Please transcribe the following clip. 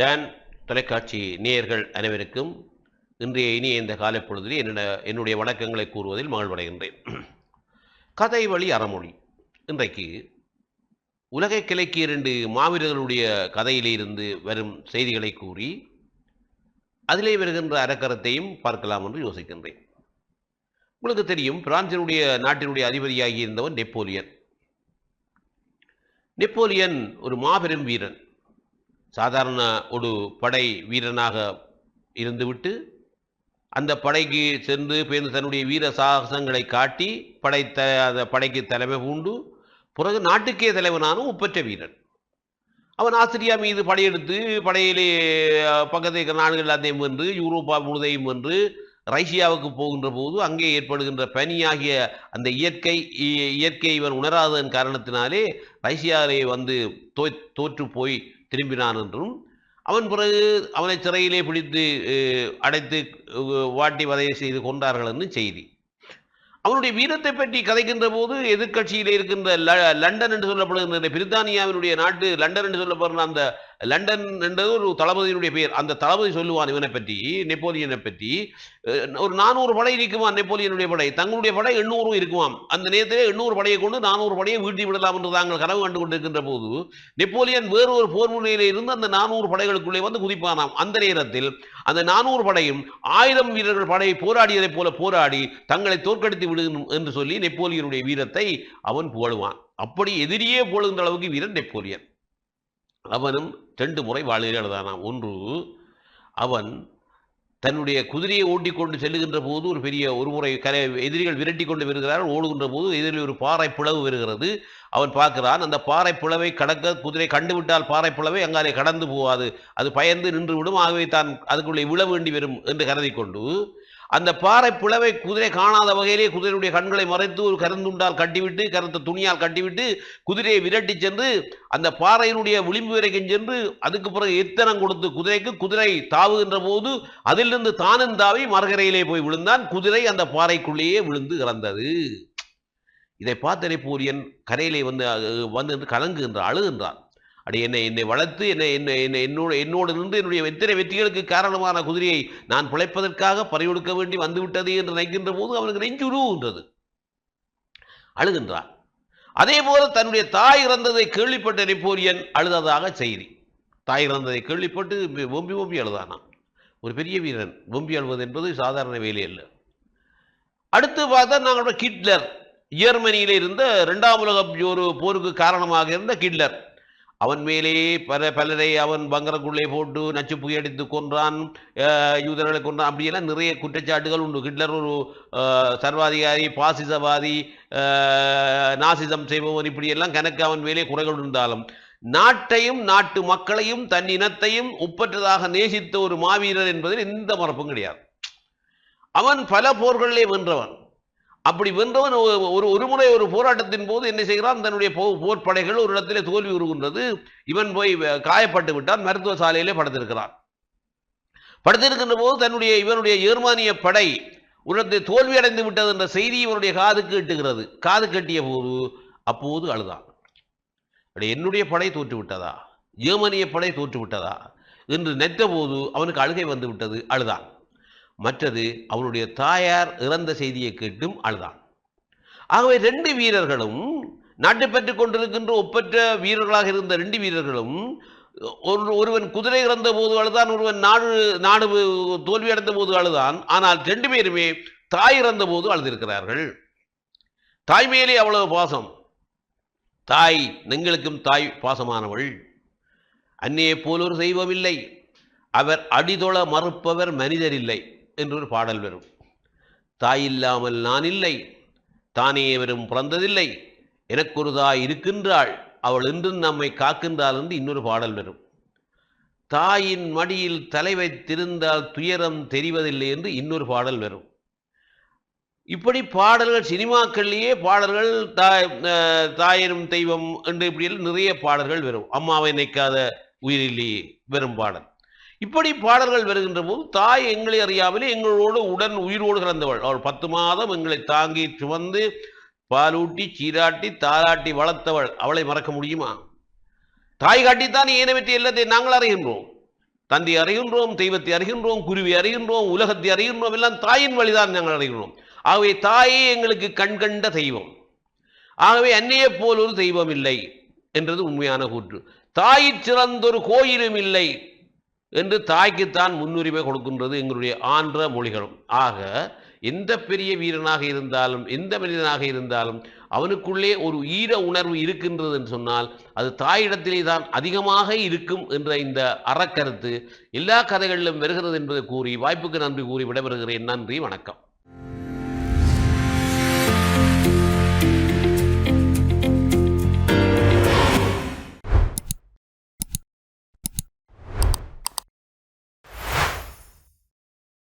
Don தொலைக்காட்சி நேயர்கள் அனைவருக்கும் இன்றைய இனிய இந்த காலைப்பொழுதில் என்னோட என்னுடைய வணக்கங்களை கூறுவதில் மகிழ்வடைகின்றேன். கதை வழி அறமொழி. இன்றைக்கு உலகை கிளைக்கு இரண்டு மாவீரர்களுடைய கதையிலிருந்து வரும் செய்திகளை கூறி அதிலே வருகின்ற அறக்கரத்தையும் பார்க்கலாம் என்று யோசிக்கின்றேன். உங்களுக்கு தெரியும் பிரான்சினுடைய நாட்டினுடைய அதிபதியாகி இருந்தவன் நெப்போலியன். நெப்போலியன் ஒரு மாபெரும் வீரன். சாதாரண ஒரு படை வீரனாக இருந்துவிட்டு அந்த படைக்கு சென்று பேருந்து தன்னுடைய வீர சாகசங்களை காட்டி படை த அந்த படைக்கு தலைமை பூண்டு பிறகு நாட்டுக்கே தலைவனான ஒப்பற்ற வீரன். அவன் ஆஸ்திரியா மீது படையெடுத்து படையிலே பக்கத்தை நாடுகள் எல்லாத்தையும் வென்று யூரோப்பா முழுதையும் வென்று ரஷ்யாவுக்கு போகின்ற போது அங்கே ஏற்படுகின்ற பனியாகிய அந்த இயற்கை இ- இயற்கை இவன் உணராததன் காரணத்தினாலே ரஷ்யாவிலே வந்து தோ தோற்று போய் திரும்பினான் என்றும் அவன் பிறகு அவனை சிறையிலே பிடித்து அடைத்து வாட்டி வதையை செய்து கொண்டார்கள் என்று செய்தி. அவனுடைய வீரத்தை பற்றி கதைக்கின்ற போது எதிர்க்கட்சியில் இருக்கின்ற ல- லண்டன் என்று சொல்லப்படுகின்ற பிரித்தானியாவினுடைய நாட்டு லண்டன் என்று சொல்லப்படுற அந்த லண்டன் என்றது ஒரு தளபதியினுடைய பெயர். அந்த தளபதி சொல்லுவான் இவனை பற்றி நெப்போலியனை பற்றி ஒரு நானூறு படை இருக்குமா நெப்போலியனுடைய படை. தங்களுடைய படை எண்ணூறும் இருக்குமாம். அந்த நேரத்திலே எண்ணூறு படையை கொண்டு நானூறு படையை வீழ்த்தி விடலாம் என்று தாங்கள் கனவு கண்டு கொண்டிருக்கின்ற போது நெப்போலியன் வேறு ஒரு போர் முனையிலே இருந்து அந்த நானூறு படைகளுக்குள்ளே வந்து குதிப்பானாம். அந்த நேரத்தில் அந்த நானூறு படையும் ஆயிரம் வீரர்கள் படை போராடியதைப் போல போராடி தங்களை தோற்கடித்து விடும் என்று சொல்லி நெப்போலியனுடைய வீரத்தை அவன் புகழுவான். அப்படி எதிரியே புகழுகின்ற அளவுக்கு வீரன் நெப்போலியன். அவனும் ரெண்டு முறை வாழ்வில் எழுதானாம். ஒன்று அவன் தன்னுடைய குதிரையை ஓட்டிக்கொண்டு செல்லுகின்ற போது ஒரு பெரிய ஒரு முறை கரை எதிரிகள் விரட்டி கொண்டு வருகிறார்கள். ஓடுகின்ற போது எதிரில் ஒரு பாறை பிளவு வருகிறது. அவன் பார்க்கிறான் அந்த பாறை பிளவை கடக்க குதிரை கண்டுவிட்டால் பாறை பிளவை அங்காலே கடந்து போகாது. அது பயந்து நின்று விடும். ஆகவே தான் அதுக்குள்ளே விழ வேண்டி வரும் என்று கருதி கொண்டு அந்த பாறை பிளவை குதிரை காணாத வகையிலே குதிரையுடைய கண்களை மறைத்து ஒரு கருந்துண்டால் கட்டிவிட்டு கருத்த துணியால் கட்டிவிட்டு குதிரையை விரட்டி சென்று அந்த பாறையினுடைய விளிம்பு வரைக்கும் சென்று அதுக்கு பிறகு எத்தனம் கொடுத்து குதிரைக்கு குதிரை தாவுகின்ற போது அதிலிருந்து தானும் தாவி மரகரையிலே போய் விழுந்தான். குதிரை அந்த பாறைக்குள்ளேயே விழுந்து இறந்தது. இதை பார்த்தனை பூரியன் கரையிலே வந்து வந்து கலங்குகின்றான் அழுகின்றான் அப்படி என்னை என்னை வளர்த்து என்னை என்னை என்னை என்னோட என்னோடு இருந்து என்னுடைய எத்தனை வெற்றிகளுக்கு காரணமான குதிரையை நான் பிழைப்பதற்காக பறிகொடுக்க வேண்டி வந்துவிட்டது என்று நினைக்கின்ற போது அவனுக்கு நெஞ்சுருகின்றது அழுகின்றான். அதே போல தன்னுடைய தாய் இறந்ததை கேள்விப்பட்ட நெப்போலியன் அழுததாக செய்தி. தாய் இறந்ததை கேள்விப்பட்டு ஒம்பி ஒம்பி அழுதானான் ஒரு பெரிய வீரன் ஒம்பி அழுவது என்பது சாதாரண வேலை அல்ல. அடுத்து பார்த்தா நாங்களோட கிட்லர். ஜெர்மனியில் இருந்த ரெண்டாம் உலக ஒரு போருக்கு காரணமாக இருந்த கிட்லர். அவன் மேலே பல பலரை அவன் பங்கரக்குள்ளே போட்டு நச்சு புகையடித்து கொன்றான் யூதர்களை கொன்றான். அப்படியெல்லாம் நிறைய குற்றச்சாட்டுகள் உண்டு. ஹிட்லர் ஒரு சர்வாதிகாரி பாசிசவாதி நாசிசம் செய்பவன் இப்படியெல்லாம் கணக்கு அவன் மேலே குறைகள் இருந்தாலும் நாட்டையும் நாட்டு மக்களையும் தன் இனத்தையும் ஒப்பற்றதாக நேசித்த ஒரு மாவீரர் என்பதில் எந்த மறப்பும் கிடையாது. அவன் பல போர்களிலே வென்றவன். அப்படி வென்றவன் ஒரு ஒரு ஒரு முறை ஒரு போராட்டத்தின் போது என்ன செய்கிறான்? தன்னுடைய போ போர் படைகள் ஒரு இடத்திலே தோல்வி உருகின்றது. இவன் போய் காயப்பட்டு விட்டான். மருத்துவ சாலையிலே படுத்திருக்கிறான். படுத்திருக்கின்ற போது தன்னுடைய இவனுடைய ஜெர்மானிய படை ஒரு இடத்தில் தோல்வி அடைந்து விட்டது என்ற செய்தி இவனுடைய காதுக்கு கேட்டுகிறது காது கட்டிய போது அப்போது அழுதான். என்னுடைய படை தோற்று விட்டதா ஜெர்மனிய படை தோற்று விட்டதா என்று நினைத்த போது அவனுக்கு அழுகை வந்து விட்டது. அழுதான். மற்றது அவனுடைய தாயார் இறந்த செய்தியை கேட்டும் அழுதான் ஆகவே ரெண்டு வீரர்களும் நாட்டை பெற்றுக் கொண்டிருக்கின்ற ஒப்பற்ற வீரர்களாக இருந்த ரெண்டு வீரர்களும் ஒரு ஒருவன் குதிரை இறந்த போது அழுதான் ஒருவன் நாடு நாடு தோல்வி அடைந்த போது அழுதான் ஆனால் ரெண்டு பேருமே தாய் இறந்த போது அழுதிருக்கிறார்கள் தாய் மேலே அவ்வளவு பாசம். தாய் எங்களுக்கும் தாய் பாசமானவள். அன்னையை போல் ஒரு அவர் அடிதொழ மறுப்பவர் மனிதர் இல்லை. என்று ஒரு பாடல் வரும். தாய் இல்லாமல் நான் இல்லை தானே எவரும் பிறந்ததில்லை எனக்கொரு தாய் இருக்கின்றாள் அவள் இன்றும் நம்மை காக்கின்றாள் என்று இன்னொரு பாடல் வரும். தாயின் மடியில் தலை வைத்திருந்தால் துயரம் தெரிவதில்லை என்று இன்னொரு பாடல் வரும். இப்படி பாடல்கள் சினிமாக்கள்லேயே பாடல்கள் தாய் அஹ், தாயினும் தெய்வம் என்று இப்படியெல்லாம் நிறைய பாடல்கள் வரும். அம்மாவை நினைக்காத உயிரிலேயே வெறும் பாடல். இப்படி பாடல்கள் வருகின்ற போது தாய் எங்களை அறியாமலே எங்களோடு உடன் உயிரோடு கலந்தவள். அவள் பத்து மாதம் எங்களை தாங்கி சுமந்து பாலூட்டி சீராட்டி தாராட்டி வளர்த்தவள். அவளை மறக்க முடியுமா? தாய் காட்டித்தான் ஏனவற்றை எல்லாத்தை நாங்கள் அறிகின்றோம். தந்தை அறிகின்றோம் தெய்வத்தை அறிகின்றோம் குருவி அறிகின்றோம் உலகத்தை அறிகின்றோம் எல்லாம் தாயின் வழிதான் நாங்கள் அறிகின்றோம். ஆகவே தாயே எங்களுக்கு கண்கண்ட தெய்வம். ஆகவே அன்னையைப் போல் ஒரு தெய்வம் இல்லை என்றது உண்மையான கூற்று. தாயிற் சிறந்தொரு கோயிலும் இல்லை. என்று தாய்க்குத்தான் முன்னுரிமை கொடுக்கின்றது எங்களுடைய ஆன்ற மொழிகளும். ஆக எந்த பெரிய வீரனாக இருந்தாலும் எந்த மனிதனாக இருந்தாலும் அவனுக்குள்ளே ஒரு ஈர உணர்வு இருக்கின்றது என்று சொன்னால் அது தாயிடத்திலே தான் அதிகமாக இருக்கும் என்ற இந்த அறக்கருத்து எல்லா கதைகளிலும் வருகிறது என்பதை கூறி வாய்ப்புக்கு நன்றி கூறி விடைபெறுகிறேன். நன்றி வணக்கம்.